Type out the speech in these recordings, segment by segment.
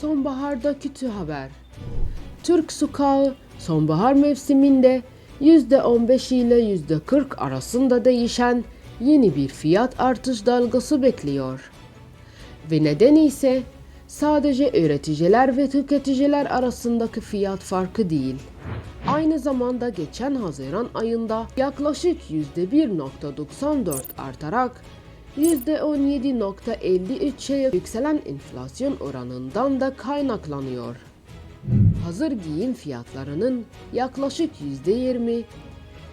Sonbaharda kötü haber. Türk sokağı sonbahar mevsiminde %15 ile %40 arasında değişen yeni bir fiyat artış dalgası bekliyor. Ve nedeni ise sadece üreticiler ve tüketiciler arasındaki fiyat farkı değil. Aynı zamanda geçen Haziran ayında yaklaşık %1.94 artarak %17.53'e yükselen enflasyon oranından da kaynaklanıyor. Hazır giyim fiyatlarının yaklaşık %20,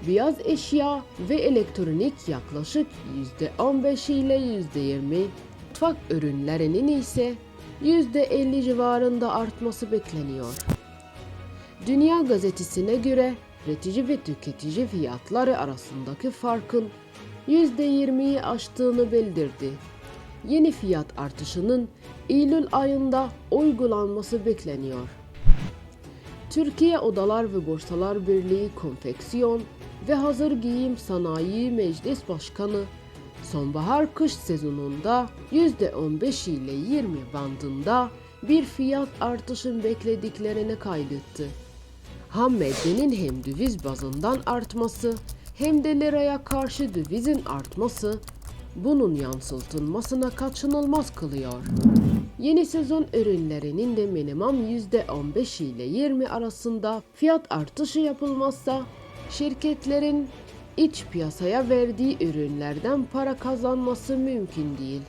beyaz eşya ve elektronik yaklaşık %15 ile %20, mutfak ürünlerinin ise %50 civarında artması bekleniyor. Dünya Gazetesi'ne göre üretici ve tüketici fiyatları arasındaki farkın %20'yi aştığını bildirdi. Yeni fiyat artışının Eylül ayında uygulanması bekleniyor. Türkiye Odalar ve Borsalar Birliği Konfeksiyon ve Hazır Giyim Sanayi Meclis Başkanı sonbahar kış sezonunda %15 ile 20 bandında bir fiyat artışın beklediklerini kaydetti. Ham maddenin hem döviz bazından artması hem de liraya karşı dövizin artması bunun yansıtılmasına kaçınılmaz kılıyor. Yeni sezon ürünlerinin de minimum %15 ile 20 arasında fiyat artışı yapılmazsa şirketlerin iç piyasaya verdiği ürünlerden para kazanması mümkün değil.